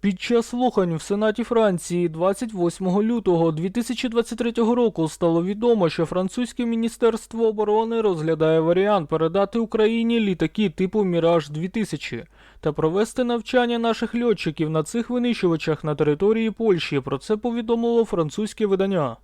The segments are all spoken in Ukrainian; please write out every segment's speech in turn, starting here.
Під час слухань в Сенаті Франції 28 лютого 2023 року стало відомо, що французьке міністерство оборони розглядає варіант передати Україні літаки типу Міраж 2000 та провести навчання наших льотчиків на цих винищувачах на території Польщі. Про це повідомило французьке видання.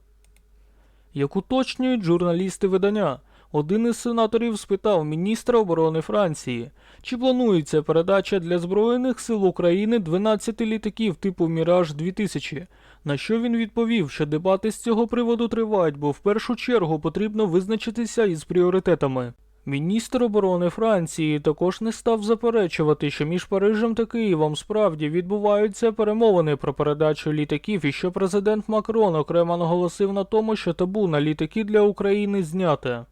Як уточнюють журналісти видання, один із сенаторів спитав міністра оборони Франції, чи планується передача для Збройних сил України 12 літаків типу Міраж 2000, на що він відповів, що дебати з цього приводу тривають, бо в першу чергу потрібно визначитися із пріоритетами. Міністр оборони Франції також не став заперечувати, що між Парижем та Києвом справді відбуваються перемовини про передачу літаків, і що президент Макрон окремо наголосив на тому, що табу на літаки для України зняте.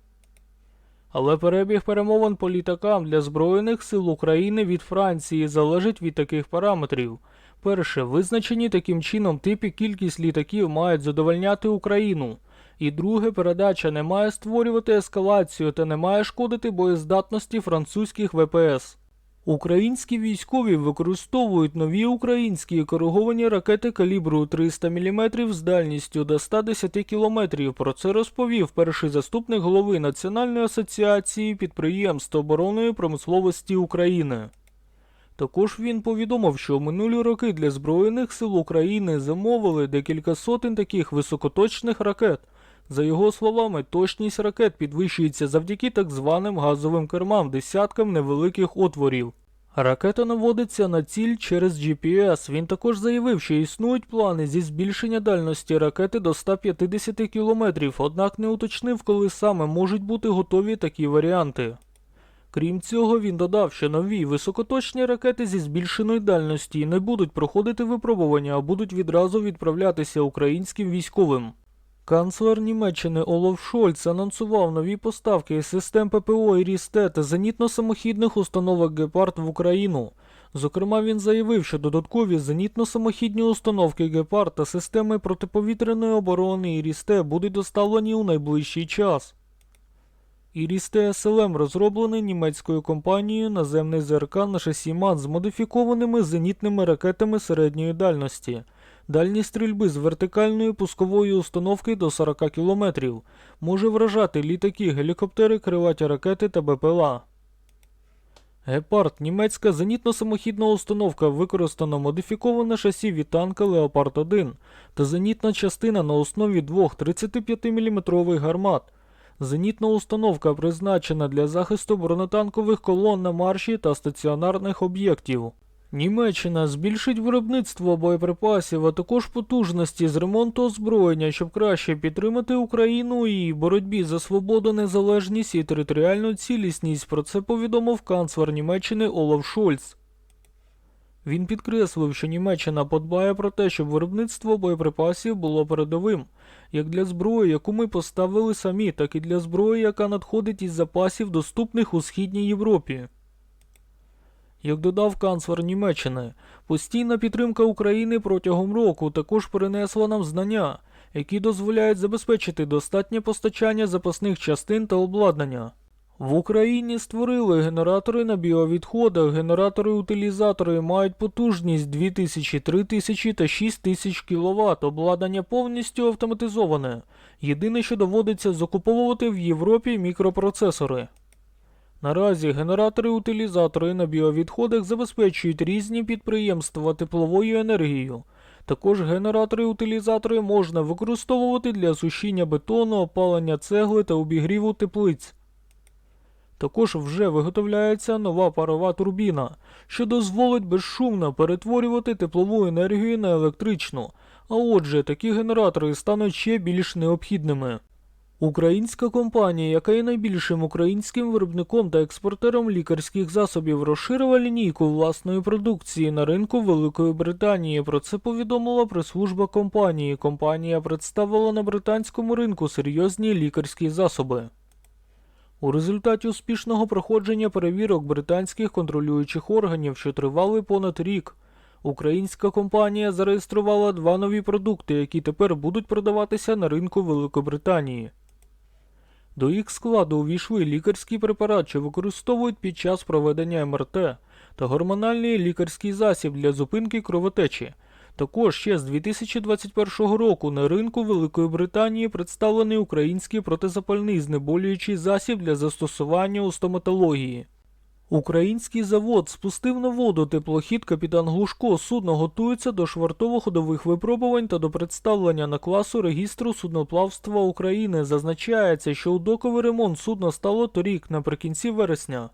Але перебіг перемовин по літакам для Збройних сил України від Франції залежить від таких параметрів. Перше, визначені таким чином типі кількість літаків мають задовольняти Україну. І друге, передача не має створювати ескалацію та не має шкодити боєздатності французьких ВПС. Українські військові використовують нові українські кориговані ракети калібру 300 мм з дальністю до 110 км. Про це розповів перший заступник голови Національної асоціації підприємств оборонної промисловості України. Також він повідомив, що минулі роки для Збройних сил України замовили декілька сотень таких високоточних ракет. За його словами, точність ракет підвищується завдяки так званим газовим кермам, десяткам невеликих отворів. Ракета наводиться на ціль через GPS. Він також заявив, що існують плани зі збільшення дальності ракети до 150 км, однак не уточнив, коли саме можуть бути готові такі варіанти. Крім цього, він додав, що нові високоточні ракети зі збільшеною дальності не будуть проходити випробування, а будуть відразу відправлятися українським військовим. Канцлер Німеччини Олаф Шольц анонсував нові поставки систем ППО і та зенітно-самохідних установок Гепард в Україну. Зокрема, він заявив, що додаткові зенітно-самохідні установки Гепард та системи протиповітряної оборони і Рісте будуть доставлені у найближчий час. Ірісте СЛМ розроблений німецькою компанією наземний ЗРК на шасі МАН з модифікованими зенітними ракетами середньої дальності. Дальність стрільби з вертикальної пускової установки до 40 км. Може вражати літаки, гелікоптери, криваті ракети та БПЛА. Гепард німецька зенітно-самохідна установка використано модифіковане шасі від танка Леопард 1 та зенітна частина на основі двох 35-мм гармат. Зенітна установка призначена для захисту бронетанкових колон на марші та стаціонарних об'єктів. Німеччина збільшить виробництво боєприпасів, а також потужності з ремонту озброєння, щоб краще підтримати Україну у її боротьбі за свободу, незалежність і територіальну цілісність. Про це повідомив канцлер Німеччини Олаф Шольц. Він підкреслив, що Німеччина подбає про те, щоб виробництво боєприпасів було передовим, як для зброї, яку ми поставили самі, так і для зброї, яка надходить із запасів, доступних у Східній Європі. Як додав канцлер Німеччини, постійна підтримка України протягом року також перенесла нам знання, які дозволяють забезпечити достатнє постачання запасних частин та обладнання. В Україні створили генератори на біовідходах. Генератори-утилізатори мають потужність 2000, 3000 та 6000 кВт. Обладнання повністю автоматизоване. Єдине, що доводиться закуповувати в Європі мікропроцесори. Наразі генератори-утилізатори на біовідходах забезпечують різні підприємства тепловою енергією. Також генератори-утилізатори можна використовувати для сушіння бетону, опалення цегли та обігріву теплиць. Також вже виготовляється нова парова турбіна, що дозволить безшумно перетворювати теплову енергію на електричну, а отже, такі генератори стануть ще більш необхідними. Українська компанія, яка є найбільшим українським виробником та експортером лікарських засобів, розширила лінійку власної продукції на ринку Великої Британії. Про це повідомила прес-служба компанії. Компанія представила на британському ринку серйозні лікарські засоби. У результаті успішного проходження перевірок британських контролюючих органів, що тривали понад рік, українська компанія зареєструвала два нові продукти, які тепер будуть продаватися на ринку Великобританії. До їх складу увійшли лікарський препарат, що використовують під час проведення МРТ, та гормональний лікарський засіб для зупинки кровотечі. Також ще з 2021 року на ринку Великої Британії представлений український протизапальний знеболюючий засіб для застосування у стоматології. Український завод спустив на воду теплохід капітан Глушко. Судно готується до швартово-ходових випробувань та до представлення на класу регістру судноплавства України. Зазначається, що у доковий ремонт судна стало торік наприкінці вересня.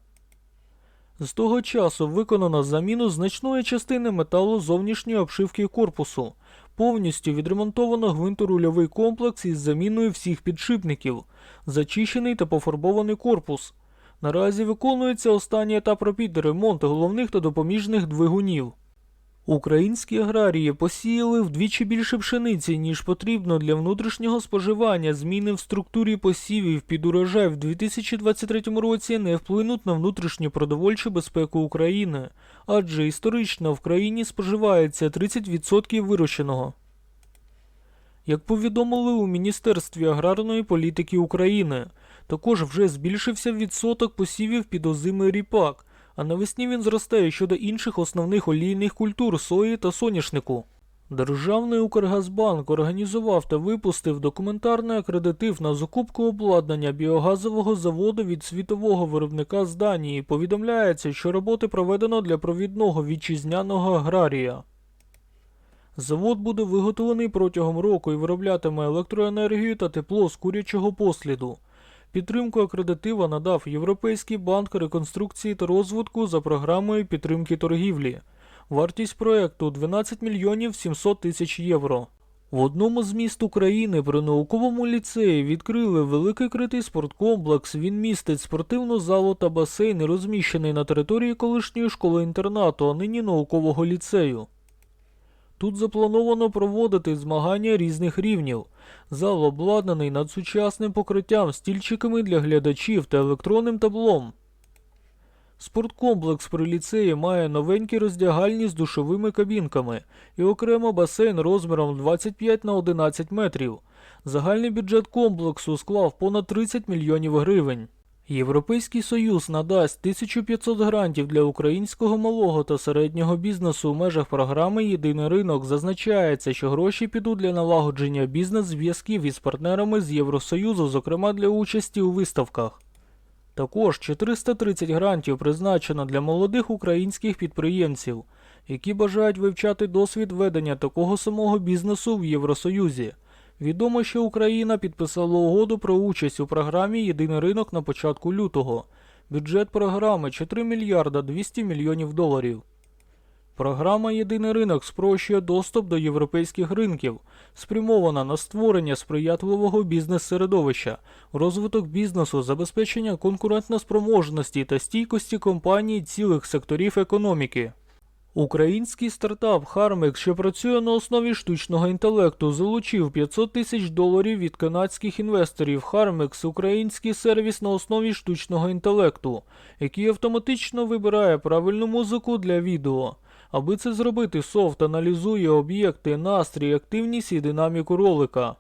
З того часу виконано заміну значної частини металу зовнішньої обшивки корпусу. Повністю відремонтовано гвинторульовий комплекс із заміною всіх підшипників, зачищений та пофарбований корпус. Наразі виконується останній етап робіт ремонту головних та допоміжних двигунів. Українські аграрії посіяли вдвічі більше пшениці, ніж потрібно для внутрішнього споживання. Зміни в структурі посівів під урожай в 2023 році не вплинуть на внутрішню продовольчу безпеку України, адже історично в країні споживається 30% вирощеного. Як повідомили у Міністерстві аграрної політики України, також вже збільшився відсоток посівів під озимий ріпак, а навесні він зростає щодо інших основних олійних культур сої та соняшнику. Державний Укргазбанк організував та випустив документарний акредитив на закупку обладнання біогазового заводу від світового виробника з Данії. Повідомляється, що роботи проведено для провідного вітчизняного аграрія. Завод буде виготовлений протягом року і вироблятиме електроенергію та тепло з курячого посліду. Підтримку акредитива надав Європейський банк реконструкції та розвитку за програмою підтримки торгівлі. Вартість проекту 12 мільйонів 700 тисяч євро. В одному з міст України при науковому ліцеї відкрили великий критий спорткомплекс. Він містить спортивну залу та басейн, розміщений на території колишньої школи-інтернату, а нині наукового ліцею. Тут заплановано проводити змагання різних рівнів. Зал обладнаний надсучасним покриттям, стільчиками для глядачів та електронним таблом. Спорткомплекс при ліцеї має новенькі роздягальні з душовими кабінками і окремо басейн розміром 25 на 11 метрів. Загальний бюджет комплексу склав понад 30 мільйонів гривень. Європейський Союз надасть 1500 грантів для українського малого та середнього бізнесу у межах програми Єдиний ринок. Зазначається, що гроші підуть для налагодження бізнес-зв'язків із партнерами з Євросоюзу, зокрема для участі у виставках. Також 430 грантів призначено для молодих українських підприємців, які бажають вивчати досвід ведення такого самого бізнесу в Євросоюзі. Відомо, що Україна підписала угоду про участь у програмі Єдиний ринок на початку лютого. Бюджет програми 4 мільярда 200 мільйонів доларів. Програма Єдиний ринок спрощує доступ до європейських ринків, спрямована на створення сприятливого бізнес-середовища, розвиток бізнесу, забезпечення конкурентноспроможності та стійкості компаній цілих секторів економіки. Український стартап Harmex, що працює на основі штучного інтелекту, залучив 500 тисяч доларів від канадських інвесторів. Harmex – український сервіс на основі штучного інтелекту, який автоматично вибирає правильну музику для відео. Аби це зробити, софт аналізує об'єкти, настрій, активність і динаміку ролика.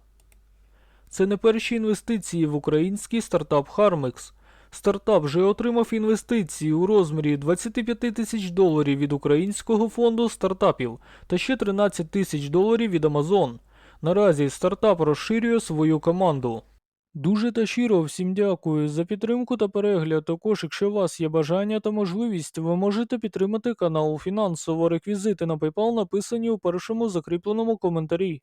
Це не перші інвестиції в український стартап Harmex. Стартап вже отримав інвестиції у розмірі 25 тисяч доларів від українського фонду стартапів та ще 13 тисяч доларів від Amazon. Наразі стартап розширює свою команду. Дуже та щиро всім дякую за підтримку та перегляд. Також, якщо у вас є бажання та можливість, ви можете підтримати канал фінансово. Реквізити на PayPal написані у першому закріпленому коментарі.